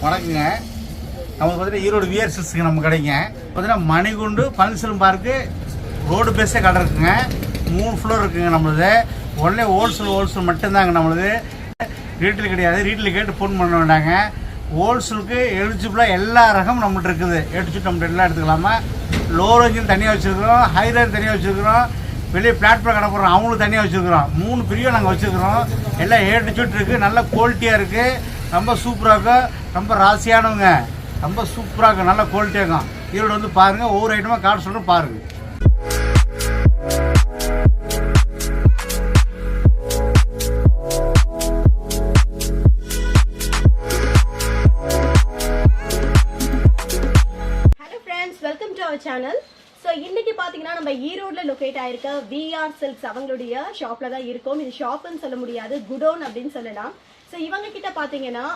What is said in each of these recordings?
வணக்கங்க. நமக்கு பார்த்தீங்கன்னா ஈரோடு விஆர் நம்ம கடைங்க. பார்த்தீங்கன்னா மணிகுண்டு பழனிசலம் பார்க்கு ரோடு பேஸே கடை இருக்குங்க. மூணு ஃப்ளோர் இருக்குங்க நம்மளது. ஒன்லே ஹோல்சேல் ஹோல்சேல் மட்டும்தாங்க நம்மளது. ரீட்டில் கிடையாது. ரீட்டில் கேட்டு ஃபோன் பண்ண வேண்டாங்க. ஹோல்சேலுக்கு எலிஜிபிளாக எல்லா ரகமும் நம்மள்ட்ட இருக்குது. எடுத்துட்டு நம்மள்ட்ட எல்லாம் எடுத்துக்கலாமா? லோ ரேஞ்சில் தனியாக வச்சுருக்கிறோம். ஹை ரேஞ்ச் தனியாக வச்சுருக்கிறோம். வெளியே பிளாட்ஃபார்ம் கடை போடுறோம். அவங்களும் தனியாக வச்சுருக்கிறோம். மூணு பிரியும் நாங்கள் வச்சுருக்கிறோம். எல்லாம் ஏட்டு சுட்டு இருக்குது நல்ல குவாலிட்டியாக இருக்குது ரொம்ப சூப்பராக இருக்கும் ரொம்ப ராசியானவங்க. ரொம்ப சூப்பராக இருக்கும் நல்ல குவாலிட்டியாக இருக்கும் ஈரோடு வந்து பாருங்கள் ஒவ்வொரு ஐட்டமாக காட்ட சொல்கிறேன் பாருங்கள் லொக்கேட் ஆயிருக்க விஆர் சில்க்ஸ் அவங்களுடைய ஷாப்ல தான் இருக்கும். இது ஷாப்னு சொல்ல முடியாது. குடோன் அப்படின்னு சொல்லலாம். ஸோ இவங்க கிட்ட பார்த்தீங்கன்னா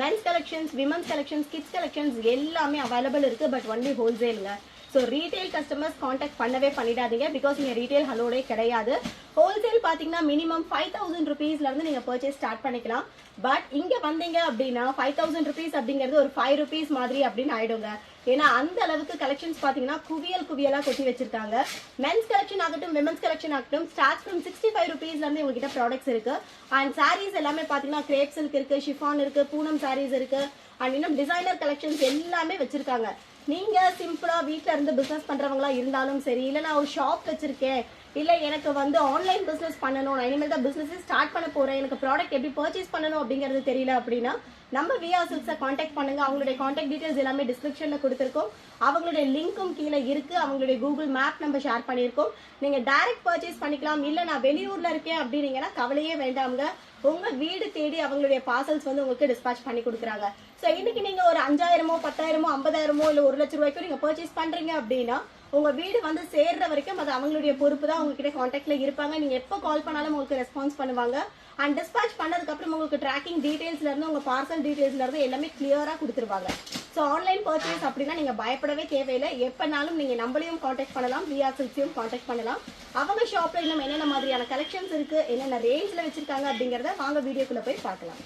men's collections women's collections kids collections எல்லாமே அவைலபிள் இருக்கு பட் ஒன்லி ஹோல்சேலுங்க ஸோ ரீட்டைல் கஸ்டமர்ஸ் காண்டாக்ட் பண்ணவே பண்ணிடாதீங்க பிகாஸ் நீங்கள் ரீட்டைல் ஹலோடே கிடையாது. ஹோல்சேல் பார்த்தீங்கன்னா மினிமம் ஃபைவ் தௌசண்ட் ருபீஸ்லேருந்து நீங்கள் பர்ச்சேஸ் ஸ்டார்ட் பண்ணிக்கலாம். பட் இங்கே வந்தீங்க அப்படின்னா ஃபைவ் தௌசண்ட் ருபீஸ் அப்படிங்கிறது ஒரு ஃபைவ் ருபீஸ் மாதிரி அப்படின்னு ஆயிடுங்க. ஏன்னா அந்த அளவுக்கு கலெக்ஷன்ஸ் பார்த்தீங்கன்னா குவியல் குவியலாக கொட்டி வச்சிருக்காங்க. மென்ஸ் கலெக்ஷன் ஆகட்டும் விமன்ஸ் கலெக்ஷன் ஆகட்டும் ஸ்டார்ட் ஃப்ரம் சிக்ஸ்டி ஃபைவ் ருபீஸ்லேருந்து உங்ககிட்ட ப்ராடக்ட்ஸ் இருக்கு. அண்ட் சாரீஸ் எல்லாமே பார்த்தீங்கன்னா கிரேப் சில்க் இருக்கு ஷிஃபான் இருக்கு பூனம் சாரீஸ் இருக்கு. அண்ட் இன்னும் டிசைனர் கலெக்ஷன்ஸ் எல்லாமே வச்சிருக்காங்க. நீங்க சிம்பிளா வீட்டில இருந்து பிசினஸ் பண்றவங்களா இருந்தாலும் சரி இல்ல நான் ஒரு ஷாப் வச்சிருக்கேன் இல்லை எனக்கு வந்து ஆன்லைன் பிஸ்னஸ் பண்ணணும். நான் இனிமேல் தான் பிசினஸ் ஸ்டார்ட் பண்ண போகிறேன் எனக்கு ப்ராடக்ட் எப்படி பர்ச்சேஸ் பண்ணணும் அப்படிங்கிறது தெரியல அப்படின்னா நம்ம விஆர் சில்க்ஸை காண்டாக்ட் பண்ணுங்க. அவங்களுடைய காண்டாக்ட் டீடைல்ஸ் எல்லாமே டிஸ்கிரிப்ஷனில் கொடுத்துருக்கோம். அவங்களுடைய லிங்க்கும் கீழே இருக்குது அவங்களுடைய கூகுள் மேப் நம்ம ஷேர் பண்ணியிருக்கோம். நீங்கள் டைரக்ட் பர்ச்சேஸ் பண்ணிக்கலாம். இல்லை நான் வெளியூரில் இருக்கேன் அப்படின்னீங்கன்னா கவலையே வேண்டாம்ங்க. உங்கள் வீடு தேடி அவங்களுடைய பார்சல்ஸ் வந்து உங்களுக்கு டிஸ்பாச் பண்ணி கொடுக்குறாங்க. ஸோ இன்னைக்கு நீங்கள் ஒரு அஞ்சாயிரமோ பத்தாயிரமோ ஐம்பதாயிரமோ இல்லை ஒரு லட்ச ரூபாய்க்கோ நீங்கள் பர்ச்சேஸ் பண்ணுறீங்க அப்படின்னா உங்கள் வீடு வந்து சேர்ற வரைக்கும் அது அவங்களுடைய பொறுப்பு தான் உங்ககிட்ட காண்டாக்டில் இருப்பாங்க. நீங்கள் எப்போ கால் பண்ணாலும் உங்களுக்கு ரெஸ்பான்ஸ் பண்ணுவாங்க. அண்ட் டிஸ்பாச் பண்ணதுக்கப்புறம் உங்களுக்கு ட்ராக்கிங் டீட்டெயில்ஸ்லேருந்து உங்கள் பார்சல் டீட்டெயில்ஸ்லேருந்து எல்லாமே கிளியராக கொடுத்துருவாங்க. ஸோ ஆன்லைன் பர்ச்சேஸ் அப்படின்னா நீங்கள் பயப்படவே தேவையில்லை. எப்போனாலும் நீங்கள் நம்மளையும் காண்டாக்ட் பண்ணலாம். விஆர் காண்டாக்ட் பண்ணலாம். அவங்க ஷாப்பில் இன்னும் என்னென்ன மாதிரியான கலெக்ஷன்ஸ் இருக்குது என்னென்ன ரேஞ்சில் வச்சுருக்காங்க அப்படிங்கிறத வாங்க வீடியோக்குள்ளே போய் பார்க்கலாம்.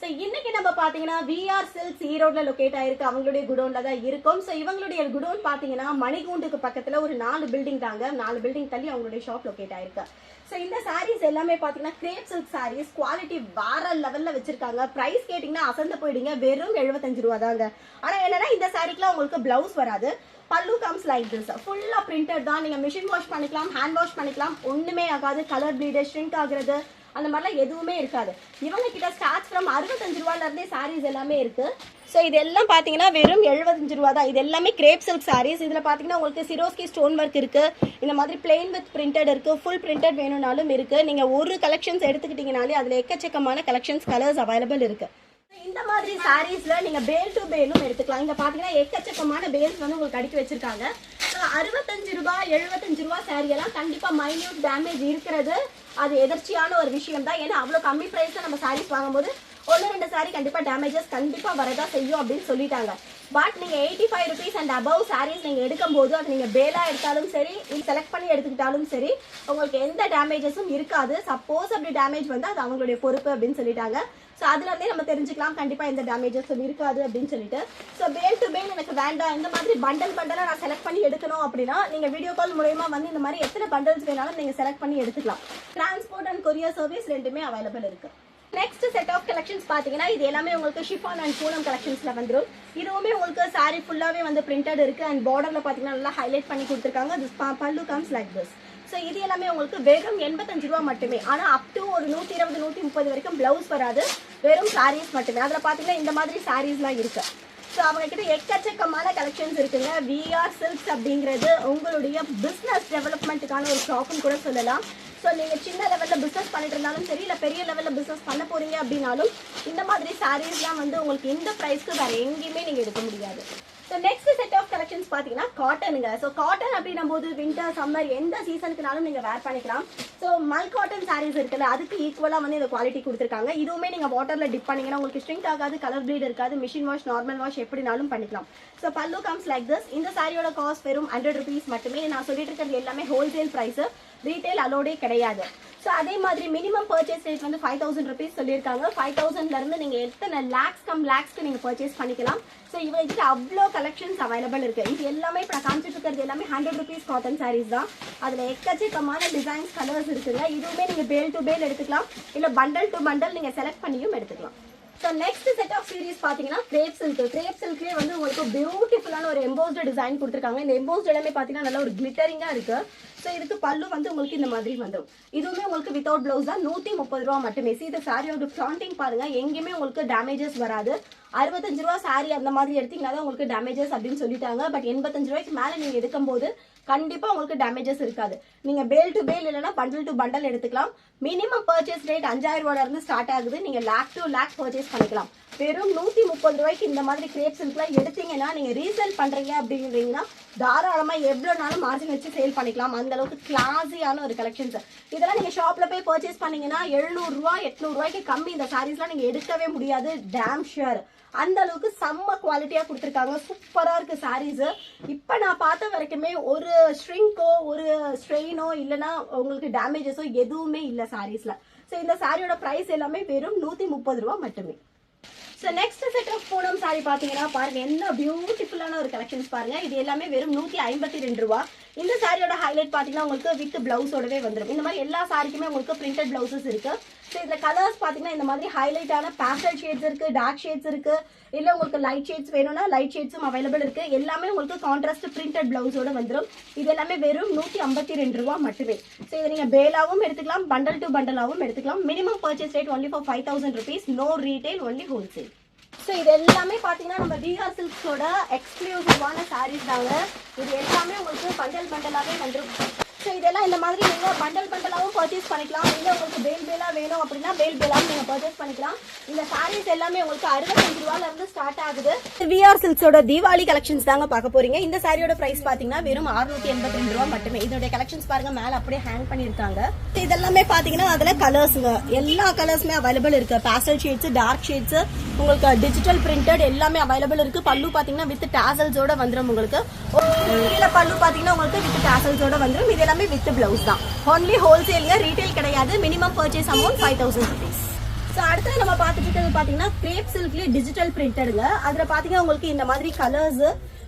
ஸோ இன்னைக்கு நம்ம பார்த்தீங்கன்னா விஆர் சில்க்ஸ் ஈரோட்ல லொக்கேட் ஆயிருக்கு. அவங்களுடைய குடோன்ல தான் இருக்கும். ஸோ இவங்களுடைய குடோன் பார்த்தீங்கன்னா மணிகூண்டுக்கு பக்கத்துல ஒரு நாலு பில்டிங் தாங்க. நாலு பில்டிங் தள்ளி அவங்களுடைய ஷாப் லொக்கேட் ஆயிருக்கு. ஸோ இந்த சாரீஸ் எல்லாமே பார்த்தீங்கன்னா கிரேப் சில்க் சாரீஸ் குவாலிட்டி வேற லெவல்ல வச்சிருக்காங்க. பிரைஸ் கேட்டிங்கன்னா அசந்து போயிடுங்க. வெறும் எழுபத்தஞ்சு ரூபா தாங்க. ஆனால் என்னன்னா இந்த சாரீக்குலாம் உங்களுக்கு பிளவுஸ் வராது. பல்லு கம்ஸ் லைக் திஸ் ஃபுல்லா பிரிண்டட் தான். நீங்க மிஷின் வாஷ் பண்ணிக்கலாம் ஹேண்ட் வாஷ் பண்ணிக்கலாம். ஒண்ணுமே ஆகாது. கலர் ப்ளீடு ஷ்ரிங்க் ஆகுறது. அந்த மாதிரிலாம் எதுவுமே இருக்காது. இவங்க கிட்ட ஸ்டார்ட் ஃப்ரம் அறுபத்தஞ்சு ரூபாலருந்தே சாரீஸ் எல்லாமே இருக்கு. ஸோ இதெல்லாம் பார்த்தீங்கன்னா வெறும் எழுபத்தஞ்சு ரூபா தான். இது எல்லாமே கிரேப் சில்க் சாரீஸ் இதில் பார்த்தீங்கன்னா உங்களுக்கு சிரோஸ்கி ஸ்டோன் ஒர்க் இருக்குது இந்த மாதிரி பிளெயின் வித் பிரிண்டட் இருக்குது ஃபுல் பிரிண்டட் வேணும்னாலும் இருக்குது நீங்கள் ஒரு கலெக்ஷன்ஸ் எடுத்துக்கிட்டிங்கனாலே அதில் எக்கச்சக்கமான கலெக்ஷன்ஸ் கலர்ஸ் அவைலபிள் இருக்குது இந்த மாதிரி சாரீஸ்ல நீங்க பேல் டு பேலும் எடுத்துக்கலாம். இங்க பாத்தீங்கன்னா எக்கச்சக்கமான பேல்ஸ் வந்து உங்களுக்கு அடிக்க வச்சிருக்காங்க. அறுபத்தஞ்சு ரூபாய் எழுபத்தஞ்சு ரூபாய் சாரி எல்லாம் கண்டிப்பா மைன்யூட் டேமேஜ் இருக்கிறது. அது எதர்ச்சியான ஒரு விஷயம் தான் ஏன்னா அவ்வளோ கம்மி ப்ரைஸில் நம்ம சாரீஸ் வாங்கும்போது ஒன்று ரெண்டு சாரி கண்டிப்பாக டேமேஜஸ் கண்டிப்பாக வரதான் செய்யும் அப்படின்னு சொல்லிட்டாங்க. பட் நீங்கள் eighty five rupees and above saris நீங்கள் எடுக்கும்போது அது நீங்கள் பேலாக எடுத்தாலும் சரி செலக்ட் பண்ணி எடுத்துக்கிட்டாலும் சரி உங்களுக்கு எந்த டேமேஜஸும் இருக்காது. சப்போஸ் அப்படி டேமேஜ் வந்து அது அவங்களுடைய பொறுப்பு அப்படின்னு சொல்லிட்டாங்க. ஸோ அதுலேருந்தே நம்ம தெரிஞ்சுக்கலாம் கண்டிப்பாக எந்த டேமேஜஸும் இருக்காது அப்படின்னு சொல்லிட்டு. ஸோ பேல் டு பேல் எனக்கு வேண்டாம். இந்த மாதிரி பண்டல் பண்டலாக நான் செலக்ட் பண்ணி எடுக்கணும் அப்படின்னா நீங்கள் வீடியோ கால் மூலயமா வந்து இந்த மாதிரி எத்தனை பண்டல்ஸ் வேணாலும் நீங்கள் செலக்ட் பண்ணி எடுத்துக்கலாம். டிரான்ஸ்போர்ட் அண்ட் கொரியர் சர்வீஸ் ரெண்டுமே அவைலபிள் இருக்குது நெக்ஸ்ட் செட் ஆஃப் கலெக்ஷன்ஸ் பார்த்தீங்கன்னா இது எல்லாமே உங்களுக்கு ஷிஃபான் அண்ட் பூனம் கலெக்ஷன்ஸில் வந்துடும் இதுவுமே உங்களுக்கு சாரி ஃபுல்லாகவே வந்து பிரிண்டட் இருக்குது அண்ட் பார்டரில் பார்த்தீங்கன்னா நல்லா ஹைலைட் பண்ணி கொடுத்துருக்காங்க. திஸ் பல்லு கம்ஸ் லைக் திஸ் ஸோ இது எல்லாமே உங்களுக்கு வெறும் எண்பத்தஞ்சு ரூபா மட்டுமே. ஆனால் அப் டு ஒரு நூற்றி இருபது நூற்றி முப்பது வரைக்கும் ப்ளவுஸ் வராது. வெறும் சாரீஸ் மட்டுமே. அதில் பார்த்தீங்கன்னா இந்த மாதிரி சாரீஸ்லாம் இருக்குது ஸோ அவங்க கிட்ட எக்கச்சக்கமான கலெக்ஷன்ஸ் இருக்குங்க. விஆர் சில்க்ஸ் அப்படிங்கிறது உங்களுடைய பிஸ்னஸ் டெவலப்மெண்ட்டுக்கான ஒரு ஷாப்புன்னு கூட சொல்லலாம். ஸோ நீங்கள் சின்ன லெவலில் பிஸ்னஸ் பண்ணிட்டு இருந்தாலும் சரி இல்லை பெரிய லெவலில் பிஸ்னஸ் பண்ண போறீங்க அப்படின்னாலும் இந்த மாதிரி சாரீஸ்லாம் வந்து உங்களுக்கு இந்த ப்ரைஸ்க்கு வேறு எங்கேயுமே நீங்கள் எடுக்க முடியாது. So next set of collections பார்த்தீங்கன்னா காட்டனுங்க ஸோ காட்டன் அப்படின்னும் போது வின்டர் சம்மர் எந்த சீசனுக்குனாலும் நீங்கள் வேர் பண்ணிக்கலாம். ஸோ மல் காட்டன் சாரீஸ் இருக்குல்ல அதுக்கு ஈக்குவலாக வந்து இந்த குவாலிட்டி கொடுத்துருக்காங்க. இதுவுமே நீங்கள் வாட்டரில் டிப் பண்ணிங்கன்னா உங்களுக்கு ஸ்ட்ரிங்க் ஆகாது கலர் ப்ளீட் இருக்காது மிஷின் வாஷ் நார்மல் வாஷ் எப்படினாலும் பண்ணிக்கலாம். ஸோ பல்லு கம்ஸ் லைக் திஸ் இந்த சாரியோட காஸ்ட் வெறும் ஹண்ட்ரட் ருபீஸ் மட்டுமே. நான் சொல்லிட்டு இருக்கிறது எல்லாமே ஹோல்சேல் ப்ரைஸு ரீட்டைல் அலோடே கிடையாது. ஸோ அதே மாதிரி மினிமம் பர்ச்சேஸ் ரேட் வந்து ஃபைவ் தௌசண்ட் ருபீஸ் சொல்லியிருக்காங்க. ஃபைவ் தௌசண்ட்லேருந்து நீங்கள் எத்தனை லேக்ஸ் கம் லேக்ஸ்க்கு நீங்கள் பர்ச்சேஸ் பண்ணிக்கலாம். ஸோ இவங்க அவ்வளோ கலெக்ஷன்ஸ் அவைலபிள் இருக்குது இது எல்லாமே இப்போ நான் காமிச்சிட்டு இருக்கிறது எல்லாமே ஹண்ட்ரட் ருபீஸ் காட்டன் சாரீஸ் தான். அதில் எக்கச்சக்கமான டிசைன்ஸ் கலர்ஸ் இருக்குங்க. இதுவுமே நீங்கள் பேல் டு பேல் எடுத்துக்கலாம். இல்லை பண்டல் டு பண்டல் நீங்கள் செலக்ட் பண்ணியும் எடுத்துக்கலாம். So next set of series பார்த்தீங்கன்னா கிரேப் சில்க் கிரேப் சில்க்லேயே வந்து உங்களுக்கு பியூட்டிஃபுல்லான ஒரு எம்போஸ்டு டிசைன் கொடுத்துருக்காங்க. இந்த எம்போஸ்டு எல்லாமே பார்த்தீங்கன்னா நல்ல ஒரு கிளிட்டரிங்காக இருக்கு. ஸோ இதுக்கு பல்லு வந்து உங்களுக்கு இந்த மாதிரி வந்துடும். இதுவுமே உங்களுக்கு வித்தவுட் பிளவுஸ் தான் நூற்றி முப்பது ரூபா மட்டுமே. See, இந்த சாரியோட ஃப்ராண்டிங் பாருங்க. எங்கேயுமே உங்களுக்கு டேமேஜஸ் வராது. அறுபத்தஞ்சு ரூபா சாரி அந்த மாதிரி எடுத்தீங்கன்னா தான் உங்களுக்கு டேமேஜஸ் அப்படின்னு சொல்லிட்டாங்க. பட் எண்பத்தஞ்சு ரூபாய்க்கு மேலே நீங்கள் எடுக்கும்போது கண்டிப்பாக உங்களுக்கு டேமேஜஸ் இருக்காது. நீங்கள் பேல் டு பேல் இல்லைன்னா பண்டல் டு பண்டல் எடுத்துக்கலாம். மினிமம் பர்ச்சேஸ் ரேட் அஞ்சாயிரம் ரூபாயில இருந்து ஸ்டார்ட் ஆகுது. நீங்கள் லேக் டு லேக் பர்ச்சேஸ் பண்ணிக்கலாம். வெறும் நூற்றி முப்பது ரூபாய்க்கு இந்த மாதிரி கிரேப் சில்க்லாம் எடுத்தீங்கன்னா நீங்கள் ரீசேல் பண்றீங்க அப்படின்றீங்கன்னா தாராளமாக எவ்வளோனாலும் நாளும் மார்ஜின் வச்சு சேல் பண்ணிக்கலாம். அந்த அளவுக்கு கிளாஸியான ஒரு கலெக்ஷன்ஸ் இதெல்லாம் நீங்கள் ஷாப்பில் போய் பர்ச்சேஸ் பண்ணீங்கன்னா எழுநூறுரூவா எட்நூறுரூவாய்க்கு கம்மி. இந்த சாரீஸ்லாம் நீங்கள் எடுக்கவே முடியாது. டேம் ஷியர் அந்த அளவுக்கு செம்ம குவாலிட்டியாக கொடுத்துருக்காங்க. சூப்பராக இருக்குது சாரீஸு இப்போ நான் பார்த்த வரைக்குமே ஒரு ஸ்ட்ரிங்கோ ஒரு ஸ்ட்ரெயினோ இல்லைன்னா உங்களுக்கு டேமேஜஸோ எதுவுமே இல்லை சாரீஸில் ஸோ இந்த சாரியோட ப்ரைஸ் எல்லாமே வெறும் நூற்றி முப்பது ரூபா மட்டுமே. So next set of Poonam sari பார்த்தீங்கன்னா பாருங்க. என்ன பியூட்டிஃபுல்லான ஒரு கலெக்ஷன்ஸ் பாருங்க. இது எல்லாமே வெறும் நூற்றி ஐம்பத்தி ரெண்டு ரூபா. இந்த சாரியோட ஹைலைட் பார்த்தீங்கன்னா உங்களுக்கு வித் பிளவுஸோடவே வந்துடும் இந்த மாதிரி எல்லா சாரிக்குமே உங்களுக்கு பிரிண்டட் பிளவுசஸ் இருக்கு. ஸோ இதில் கலர்ஸ் பார்த்தீங்கன்னா இந்த மாதிரி ஹைலைட்டான பேஸ்டல் ஷேட்ஸ் இருக்குது டார்க் ஷேட்ஸ் இருக்குது இல்லை உங்களுக்கு லைட் ஷேட்ஸ் வேணும்னா லைட் ஷேட்ஸும் அவைலபிள் இருக்குது எல்லாமே உங்களுக்கு கான்ட்ராஸ்ட் பிரிண்டட் ப்ளவுஸோட வந்துடும் இது எல்லாமே வெறும் நூற்றி ஐம்பத்தி ரெண்டு ரூபா மட்டுமே. ஸோ இதை நீங்கள் பேலாவும் எடுத்துக்கலாம் பண்டல் டு பண்டலாகவும் எடுத்துக்கலாம். Minimum purchase rate only for five thousand rupees no retail only wholesale so இது எல்லாமே பார்த்தீங்கன்னா நம்ம பீகார் சில்க்ஸோட எக்ஸ்க்ளூசிவான சாரீஸ் தாங்க. இது எல்லாமே உங்களுக்கு பண்டல் பண்டலாகவே வந்துருக்கும் ஸோ இதெல்லாம் இந்த மாதிரி நீங்கள் பண்டல் பண்டலாகவும் பர்ச்சேஸ் பண்ணிக்கலாம். இல்லை உங்களுக்கு பேல் பேலாக வேணும் அப்படின்னா பேல் பேலாகவும் நீங்கள் பர்ச்சேஸ் பண்ணிக்கலாம். இந்த சாரீஸ் எல்லாமே உங்களுக்கு அறுபத்தஞ்சு ரூபால இருந்து ஸ்டார்ட் ஆகுது. விஆர் சில்க்ஸோட தீபாவளி கலெக்ஷன்ஸ் தாங்க பார்க்க போறீங்க. இந்த சாரியோட பிரைஸ் பார்த்தீங்கன்னா வெறும் அறுநூத்தி எண்பத்தி ரெண்டு ரூபா மட்டுமே. இதோட கலெக்ஷன்ஸ் பாருங்க மேலே அப்படியே ஹேங் பண்ணியிருக்காங்க. இதெல்லாமே பார்த்தீங்கன்னா அதுல கலர்ஸுங்க எல்லா கலர்ஸுமே அவைலபிள் இருக்கு. பேஸ்டல் ஷேட்ஸ் டார்க் ஷேட்ஸ் உங்களுக்கு டிஜிட்டல் பிரிண்டட் எல்லாமே அவைலபிள் இருக்கு. பல்லு பாத்தீங்கன்னா வித் டேசல்ஸோட வந்துரும் உங்களுக்கு. கீழே பல்லு பாத்தீங்கன்னா உங்களுக்கு வித் டேசல்ஸோட வந்துடும் இது எல்லாமே வித் பிளவுஸ் தான். ஒன்லி ஹோல்சேலுங்க ரீட்டைல் கிடையாது. Minimum purchase amount five thousand rupees so அடுத்தது நம்ம பார்த்துட்டு இருக்கிறது பார்த்தீங்கன்னா கிரேப் சில்க்லேயே டிஜிட்டல் பிரிண்டடுங்க அதில் பார்த்தீங்கன்னா உங்களுக்கு இந்த மாதிரி கலர்ஸ்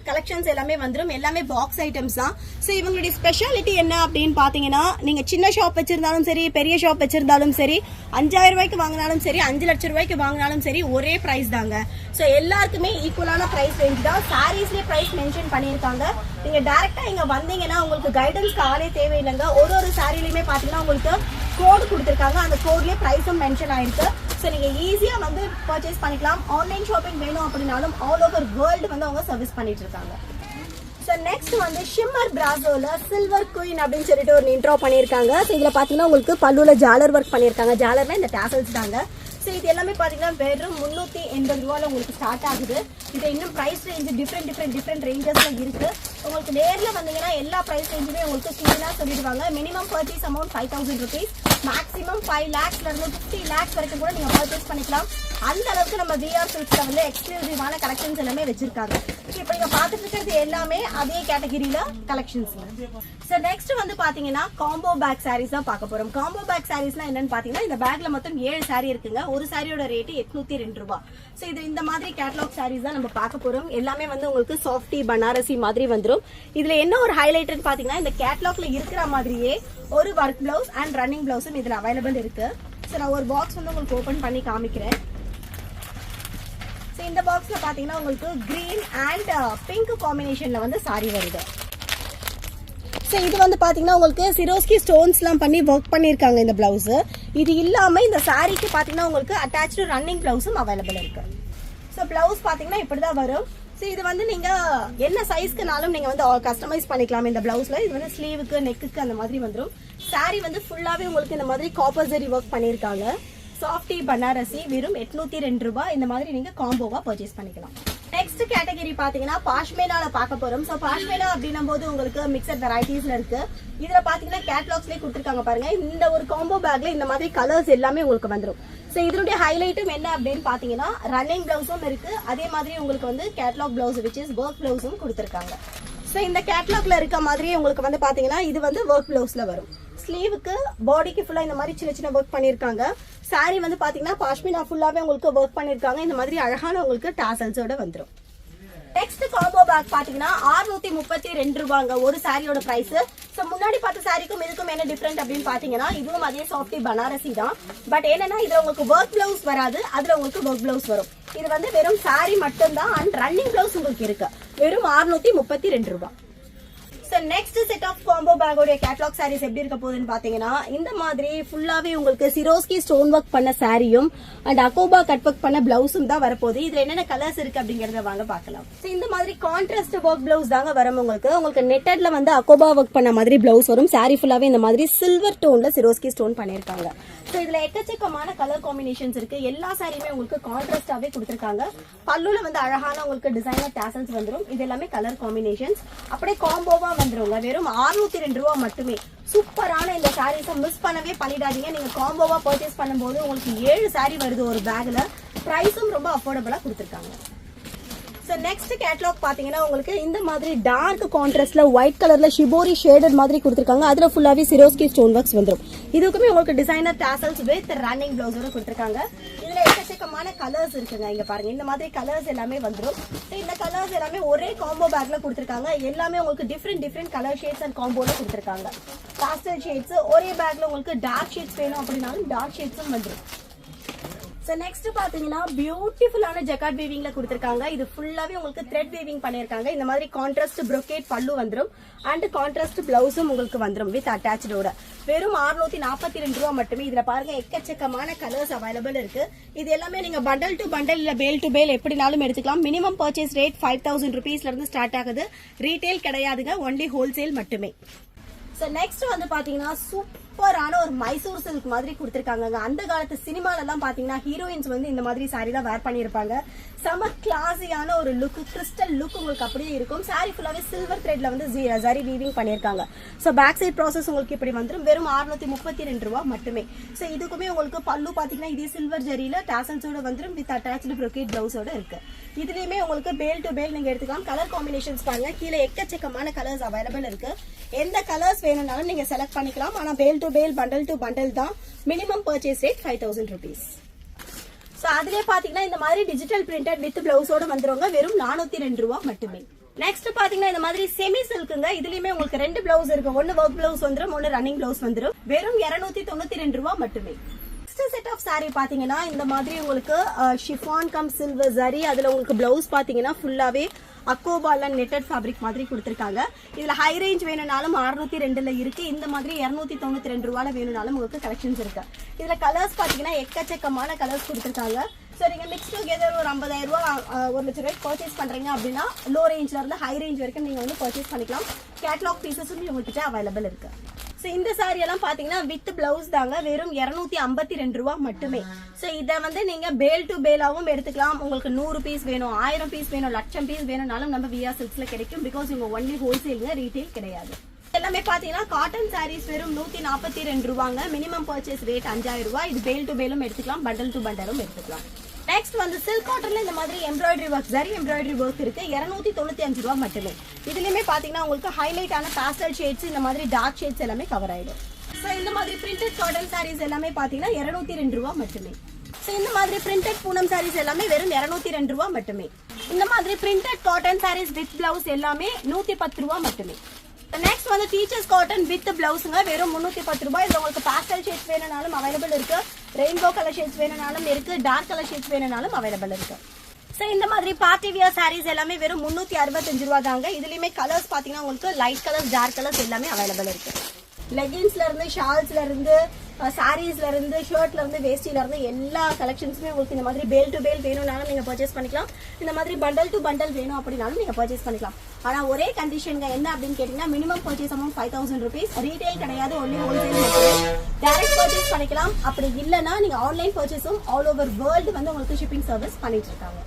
கலெக்ஷன்ஸ் எல்லாமே வந்துடும் எல்லாமே பாக்ஸ் ஐட்டம்ஸ் தான். ஸோ இவங்களுடைய ஸ்பெஷாலிட்டி என்ன அப்படின்னு பார்த்தீங்கன்னா நீங்கள் சின்ன ஷாப் வச்சிருந்தாலும் சரி பெரிய ஷாப் வச்சிருந்தாலும் சரி அஞ்சாயிரம் ரூபாய்க்கு வாங்கினாலும் சரி அஞ்சு லட்சம் ரூபாய்க்கு வாங்கினாலும் சரி ஒரே ப்ரைஸ் தாங்க. ஸோ எல்லாருக்குமே ஈக்குவலான ப்ரைஸ் ரேஞ்ச் தான். சாரீஸ்லேயே ப்ரைஸ் மென்ஷன் பண்ணியிருக்காங்க. நீங்கள் டேரெக்டாக இங்கே வந்தீங்கன்னா உங்களுக்கு கைடன்ஸ்க்கு ஆளே தேவையில்லைங்க. ஒரு ஒரு சாரிலையுமே பார்த்தீங்கன்னா உங்களுக்கு கோடு கொடுத்துருக்காங்க. அந்த கோட்லேயே ப்ரைஸும் மென்ஷன் ஆயிருக்கு. ஸோ நீங்கள் ஈஸியாக வந்து பர்ச்சேஸ் பண்ணிக்கலாம். ஆன்லைன் ஷாப்பிங் வேணும் அப்படின்னாலும் ஆல் ஓவர் வேர்ல்டு வந்து அவங்க சர்வீஸ் பண்ணிட்டு இருக்காங்க. ஸோ நெக்ஸ்ட் வந்து ஷிம்மர் பிராசோவில் சில்வர் குயின் அப்படின்னு சொல்லிட்டு ஒரு இன்ட்ரோ பண்ணியிருக்காங்க. ஸோ இதில் பார்த்தீங்கன்னா உங்களுக்கு பல்லுல ஜாலர் ஒர்க் பண்ணியிருக்காங்க. ஜாலர்னா இந்த டேசல்ஸ் தாங்க. ஸோ இது எல்லாமே பார்த்தீங்கன்னா வெறும் முந்நூற்றி எண்பது ரூபால உங்களுக்கு ஸ்டார்ட் ஆகுது. இது இன்னும் price range different different different ரேஞ்சஸ்ல இருக்கு. உங்களுக்கு நேரில் வந்தீங்கன்னா எல்லா ப்ரைஸ் ரேஞ்சுமே உங்களுக்கு கிளீனாக சொல்லிடுவாங்க. Minimum purchase amount five thousand rupees maximum five லேக்ஸ்லேருந்து fifty lakhs வரைக்கும் கூட நீங்கள் பர்ச்சேஸ் பண்ணிக்கலாம். அந்த அளவுக்கு நம்ம விஆர் சில்க்ஸ்ல வந்து எக்ஸ்க்ளூசிவான கலெக்ஷன்ஸ் எல்லாமே வச்சிருக்காங்க. இப்போ நீங்க பார்த்துட்டு இருக்கிறது எல்லாமே அதே கேட்டகிரியில் கலெக்ஷன்ஸ் ஸோ நெக்ஸ்ட் வந்து பாத்தீங்கன்னா காம்போ பேக் சாரீஸ் தான் பார்க்க போறோம். காம்போ பேக் சாரீஸ்னா என்னன்னு பாத்தீங்கன்னா இந்த பேக்ல மொத்தம் ஏழு சாரீ இருக்குங்க. ஒரு சாரியோட ரேட்டு எட்நூத்தி ரெண்டு ரூபா. ஸோ இது இந்த மாதிரி கேட்டலாக் சாரீஸ் தான் நம்ம பார்க்க போறோம். எல்லாமே வந்து உங்களுக்கு சாஃப்டி பனாரசி மாதிரி வந்துடும் இதுல என்ன ஒரு ஹைலைட்னு பாத்தீங்கன்னா இந்த கேட்லாக்ல இருக்கிற மாதிரியே ஒரு ஒர்க் பிளவுஸ் அண்ட் ரன்னிங் பிளவுஸும் இதுல அவைலபிள் இருக்கு. ஸோ நான் ஒரு பாக்ஸ் வந்து உங்களுக்கு ஓபன் பண்ணி காமிக்கிறேன். இந்த பாக்ஸ்ல பாத்தீங்கன்னா உங்களுக்கு கிரீன் அண்ட் பிங்க் காம்பினேஷன்ல வந்து சாரி வருது. ஸோ இது வந்து பார்த்தீங்கன்னா உங்களுக்கு சிரோஸ்கி ஸ்டோன்ஸ்லாம் பண்ணி ஒர்க் பண்ணியிருக்காங்க இந்த பிளவுஸ் இது இல்லாமல் இந்த சாரீக்கு பார்த்தீங்கன்னா உங்களுக்கு அட்டாச்சு ரன்னிங் பிளவுஸும் அவைலபிள் இருக்கு. ஸோ பிளவுஸ் இப்படி தான் வரும். ஸோ இது வந்து நீங்கள் என்ன சைஸ்க்குனாலும் நீங்கள் வந்து கஸ்டமைஸ் பண்ணிக்கலாம் இந்த ப்ளவுஸில் இது வந்து ஸ்லீவுக்கு நெக்குக்கு அந்த மாதிரி வந்துடும் சாரீ வந்து ஃபுல்லாகவே உங்களுக்கு இந்த மாதிரி காப்பர் ஜரி ஒர்க் பண்ணியிருக்காங்க சாஃப்டி பனாரசி வெறும் எட்நூத்தி ரெண்டு ரூபாய். இந்த மாதிரி நீங்க காம்போவா பர்ச்சேஸ் பண்ணிக்கலாம். நெக்ஸ்ட் கேட்டகரி பாத்தீங்கன்னா பாஷ்மேனால பார்க்க போறோம். சோ பாஷ்மேனா அப்படின்னும் போது உங்களுக்கு மிக்சட் வெரைட்டிஸ்ல இருக்கு. இதுல பாத்தீங்கன்னா கேட்லாக்ஸ்லேயே கொடுத்துருக்காங்க பாருங்க. இந்த ஒரு காம்போ பேக்ல இந்த மாதிரி கலர்ஸ் எல்லாமே உங்களுக்கு வந்துடும் சோ இதனுடைய ஹைலைட்டும் என்ன அப்படின்னு பாத்தீங்கன்னா ரன்னிங் பிளவுஸும் இருக்கு. அதே மாதிரி உங்களுக்கு வந்து catalogue blouse which is work பிளவுஸும் கொடுத்துருக்காங்க. ஸோ இந்த கேட்லாக்ல இருக்க மாதிரி உங்களுக்கு வந்து பாத்தீங்கன்னா இது வந்து ஒர்க் பிளவுஸ்ல வரும். ஸ்லீவுக்கு பாடிக்கு ஃபுல்லா இந்த மாதிரி சின்ன சின்ன ஒர்க் பண்ணிருக்காங்க சாரி வந்து பாத்தீங்கன்னா பாஷ்மினா ஃபுல்லாவே உங்களுக்கு ஒர்க் பண்ணிருக்காங்க இந்த மாதிரி அழகான உங்களுக்கு டாசல்ஸோட வந்துடும் நெக்ஸ்ட் காம்போ பேக் பாத்தீங்கன்னா 632 முப்பத்தி ரெண்டு ரூபாங்க. ஒரு சாரியோட பிரைஸ் ஸோ முன்னாடி பார்த்த சாரிக்கும் இதுக்கும் என்ன டிஃபரெண்ட் அப்படின்னு பாத்தீங்கன்னா இதுவும் அதே சாஃப்டி பனாரசி தான். பட் என்னன்னா இதுல உங்களுக்கு ஒர்க் பிளவுஸ் வராது. அதுல உங்களுக்கு ஒர்க் பிளவுஸ் வரும். இது வந்து வெறும் சாரி மட்டும்தான். அண்ட் ரன்னிங் பிளவுஸ் உங்களுக்கு இருக்கு. வெறும் 632 முப்பத்தி ரெண்டு ரூபாய் so next set of combo பேக்கோடைய catalogue saris எப்படி இருக்க போகுதுன்னு பாத்தீங்கன்னா இந்த மாதிரி ஃபுல்லாவே உங்களுக்கு சிரோஸ்கி ஸ்டோன் ஒர்க் பண்ண சாரியும் அண்ட் அகோபா கட் ஒர்க் பண்ண பிளவுஸும் தான் வரப்போகுது. இதுல என்னென்ன கலர்ஸ் இருக்கு அப்படிங்கறத வாங்க பார்க்கலாம். ஸோ இந்த மாதிரி கான்ட்ராஸ்ட் ஒர்க் பிளவுஸ் தாங்க வரும் உங்களுக்கு. உங்களுக்கு நெட்டட்ல வந்து அகோபா ஒர்க் பண்ண மாதிரி பிளவுஸ் வரும். சாரி ஃபுல்லாவே இந்த மாதிரி சில்வர் டோன்ல சிரோஸ்கி ஸ்டோன் பண்ணிருக்காங்க ஸோ இதில் எக்கச்சக்கமான கலர் காம்பினேஷன்ஸ் இருக்குது எல்லா சாரியுமே உங்களுக்கு கான்ட்ராஸ்டாகவே கொடுத்துருக்காங்க. பல்லுல வந்து அழகான உங்களுக்கு டிசைனர் டேசல்ஸ் வந்துடும் இது எல்லாமே கலர் காம்பினேஷன்ஸ் அப்படியே காம்போவாக வந்துருங்க. வெறும் 602 ரெண்டு ரூபா மட்டுமே. சூப்பரான இந்த சாரீஸை மிஸ் பண்ணவே பண்ணிடாதீங்க நீங்கள் காம்போவாக பர்ச்சேஸ் பண்ணும்போது உங்களுக்கு ஏழு சாரி வருது ஒரு பேக்கில் ப்ரைஸும் ரொம்ப அஃபோர்டபுளாக கொடுத்துருக்காங்க. ஸோ நெக்ஸ்ட் கேட்லாக் பார்த்தீங்கன்னா உங்களுக்கு இந்த மாதிரி டார்க் கான்ட்ராஸ்ட்ல ஒயிட் கலர்ல ஷிபோரி ஷேடட் மாதிரி கொடுத்துருக்காங்க. அதுல ஃபுல்லாவே சிரோஸ்கி ஸ்டோன் ஒர்க்ஸ் வந்துடும் இதுக்குமே உங்களுக்கு டிசைனர் டேசல்ஸ் வித் ரன்னிங் பிளவுஸோட கொடுத்துருக்காங்க. இதுல எக்கச்சக்கமான கலர்ஸ் இருக்குங்க. இங்க பாருங்க இந்த மாதிரி கலர்ஸ் எல்லாமே வந்துடும் ஸோ இந்த கலர்ஸ் எல்லாமே ஒரே காம்போ பேக்ல கொடுத்துருக்காங்க. எல்லாமே உங்களுக்கு different different colour shades and காம்போல கொடுத்துருக்காங்க. பாஸ்டல் ஷேட்ஸ் ஒரே பேக்ல உங்களுக்கு டார்க் ஷேட்ஸ் வேணும் அப்படின்னாலும் டார்க் ஷேட்ஸும் வந்துடும் ஸோ நெக்ஸ்ட் பாத்தீங்கன்னா பியூட்டிஃபுல்லான ஜக்காட் வீவிங்ல கொடுத்துருக்காங்க. இது ஃபுல்லாவே உங்களுக்கு த்ரெட் வீவிங் பண்ணிருக்காங்க. இந்த மாதிரி கான்ட்ராஸ்ட் ப்ரொக்கேட் பல்லு வந்துடும் அண்ட் கான்ட்ராஸ்ட் பிளவுஸும் உங்களுக்கு வந்துடும் வித் அட்டாச்சோட வெறும் 642 நாற்பத்தி ரெண்டு ரூபா மட்டுமே. இதுல பாருங்க எக்கச்சக்கமான கலர்ஸ் அவைலபிள் இருக்கு. இது எல்லாமே நீங்க பண்டல் டு பண்டல் இல்ல பேல் டு பேல் எப்படினாலும் எடுத்துக்கலாம். Minimum purchase rate five thousand ருபீஸ்ல இருந்து ஸ்டார்ட் ஆகுது. ரீட்டைல் கிடையாதுங்க ஒன்லி ஹோல்சேல் மட்டுமே. ஸோ நெக்ஸ்ட் வந்து பாத்தீங்கன்னா சூப்பரான ஒரு மைசூர் சில்க் மாதிரி கொடுத்துருக்காங்க அந்த காலத்து சினிமால எல்லாம் பாத்தீங்கன்னா ஹீரோயின்ஸ் வந்து இந்த மாதிரி சாரி தான் வேர் பண்ணியிருப்பாங்க. செம கிளாஸியான ஒரு லுக் கிறிஸ்டல் லுக் உங்களுக்கு அப்படியே இருக்கும். சாரி ஃபுல்லாவே சில்வர் த்ரெட்ல வந்து சரி வீவிங் பண்ணியிருக்காங்க. ஸோ பேக் சைட் ப்ராசஸ் உங்களுக்கு இப்படி வந்துடும் வெறும் 632 முப்பத்தி ரெண்டு ரூபா மட்டுமே. ஸோ இதுக்குமே உங்களுக்கு பல்லு பாத்தீங்கன்னா இதே சில்வர் ஜரியில டாசல்ஸோட வந்துரும். வித் அட்டாச்சு ப்ரொக்கேட் பிளவுஸோட இருக்கு. இதுலயுமே உங்களுக்கு பேல் டு பேல் நீங்க எடுத்துக்கலாம். கலர் காம்பினேஷன்ஸ் பாருங்க. கீழே எக்கச்சக்கமான கலர்ஸ் அவைலபிள் இருக்கு. எந்த கலர்ஸ் வேணும்னாலும் நீங்க செலக்ட் பண்ணிக்கலாம். ஆனா bale to bale bundle to bundle தான் minimum purchase rate five thousand rupees so அதிலே பார்த்தீங்கன்னா இந்த மாதிரி டிஜிட்டல் பிரிண்டட் வித் பிளவுஸோட வந்துருவாங்க வெறும் நானூற்றி ரெண்டு ரூபா மட்டுமே. நெக்ஸ்ட் பாத்தீங்கன்னா இந்த மாதிரி செமி சில்க்குங்க இதுலயுமே உங்களுக்கு ரெண்டு பிளவுஸ் இருக்கு. ஒன்னு ஒர்க் பிளவுஸ் வந்துடும் ஒன்னு ரன்னிங் பிளவுஸ் வந்துடும் வெறும் இருநூத்தி தொண்ணூத்தி ரெண்டு ரூபா மட்டுமே. நெக்ஸ்ட் செட் ஆஃப் saree பார்த்தீங்கன்னா இந்த மாதிரி உங்களுக்கு ஷிஃபான் கம் சில்வர் சாரி அதில் உங்களுக்கு ப்ளவுஸ் பார்த்தீங்கன்னா ஃபுல்லாகவே அக்கோபால நெட்டட் ஃபேப்ரிக் மாதிரி கொடுத்துருக்காங்க. இதில் ஹை ரேஞ்ச் வேணும்னாலும் 602 ரெண்டுல இருக்கு. இந்த மாதிரி 292 தொண்ணூத்தி ரெண்டு ரூபால வேணும்னாலும் உங்களுக்கு கலெக்ஷன்ஸ் இருக்கு. இதில் கலர்ஸ் பார்த்தீங்கன்னா எக்கச்சக்கமான கலர்ஸ் கொடுத்துருக்காங்க. ஸோ நீங்கள் மிக்ஸ் டுகெதர் ஒரு ஐம்பதாயிரம் ரூபா ஒரு லட்சம் ரூபாய்க்கு பர்ச்சேஸ் பண்ணுறீங்க அப்படின்னா லோ ரேஞ்சில் இருந்து ஹை ரேஞ்ச் வரைக்கும் நீங்கள் வந்து பர்ச்சேஸ் பண்ணிக்கலாம். கேட்லாக் பீசஸும் உங்ககிட்ட அவைலபிள் இருக்குது ஸோ இந்த சாரி எல்லாம் பார்த்தீங்கன்னா வித் பிளவுஸ் தாங்க. வெறும் 252 ஐம்பத்தி ரெண்டு ரூபா மட்டுமே. ஸோ இதை வந்து நீங்க பேல் டு பேலாவும் எடுத்துக்கலாம். உங்களுக்கு நூறு பீஸ் வேணும் ஆயிரம் பீஸ் வேணும் லட்சம் பீஸ் வேணும்னாலும் நம்ம விஆர் சில்க்ஸ்ல கிடைக்கும். பிகாஸ் இவங்க ஒன்லி ஹோல்சேலுங்க ரீட்டைல் கிடையாது. எல்லாமே பாத்தீங்கன்னா காட்டன் சாரீஸ் வெறும் நூத்தி நாற்பத்தி ரெண்டு ரூபாங்க. மினிமம் பர்ச்சேஸ் ரேட் அஞ்சாயிரம் ரூபாய். இது பேல் டு பேலும் எடுத்துக்கலாம் பண்டல் டு பண்டலும் எடுத்துக்கலாம். நெக்ஸ்ட் வந்து சில்க் காட்டன்ல இந்த மாதிரி எம்ப்ராய்டரி ஒர்க் சரி எம்ப்ராய்டரி ஒர்க் இருக்கு. 295 தொண்ணூத்தி அஞ்சு ரூபா மட்டுமே இதுலயுமே பாத்தீங்கன்னா உங்களுக்கு ஹைலைட் ஆன பாஸ்டல் ஷேட்ஸ் இந்த மாதிரி டார்க் ஷேட்ஸ் எல்லாமே கவர் ஆயிடும். ஸோ இந்த மாதிரி பிரிண்டட் காட்டன் சாரீஸ் எல்லாமே பாத்தீங்கன்னா 202 ரெண்டு ரூபா மட்டுமே ஸோ இந்த மாதிரி பிரிண்டட் பூனம் சாரீஸ் எல்லாமே வெறும் 202 ரெண்டு ரூபா மட்டுமே இந்த மாதிரி printed cotton saris with blouse எல்லாமே நூத்தி பத்து ரூபா மட்டுமே நெக்ஸ்ட் வந்து டீச்சர்ஸ் காட்டன் வித் பிளவுஸுங்க வெறும் முன்னூற்றி பத்து ரூபாய். இதுல உங்களுக்கு பாஸ்டல் ஷேட்ஸ் வேணும்னாலும் அவைலபிள் இருக்கு. ரெயின்போ கலர் ஷேட்ஸ் வேணும்னாலும் இருக்கு. டார்க் கலர் ஷேட்ஸ் வேணும்னாலும் அவைலபிள் இருக்கு. ஸோ இந்த மாதிரி பார்ட்டி வியர் சாரீஸ் எல்லாமே வெறும் முந்நூற்றி அறுபத்தஞ்சு ரூபா தாங்க. இதுலேயுமே கலர்ஸ் பார்த்தீங்கன்னா உங்களுக்கு லைட் கலர்ஸ் டார்க் கலர்ஸ் எல்லாமே அவைலபிள் இருக்கு. லெகின்ஸ்ல இருந்து ஷால்ஸ்ல இருந்து சாரீஸ்ல இருந்து ஷர்ட்ல இருந்து வேஸ்டில இருந்து எல்லா கலெக்ஷன்ஸுமே உங்களுக்கு இந்த மாதிரி பேல் டு பேல் வேணும்னாலும் நீங்க பர்ச்சேஸ் பண்ணிக்கலாம். இந்த மாதிரி பண்டல் டு பண்டல் வேணும் அப்படின்னாலும் நீங்க பர்ச்சேஸ் பண்ணிக்கலாம். ஆனா ஒரே கண்டிஷனுங்க என்ன அப்படின்னு கேட்டீங்கன்னா minimum purchase amount five thousand rupees retail கிடையாது ஒன்லி ஹோல்சேல் மட்டுமே. டைரக்ட் பர்ச்சேஸ் பண்ணிக்கலாம். அப்படி இல்லைன்னா நீங்க ஆன்லைன் பர்ச்சேஸும் ஆல் ஓவர் வேர்ல்டு வந்து உங்களுக்கு ஷிப்பிங் சர்வீஸ் பண்ணிட்டு இருக்காங்க.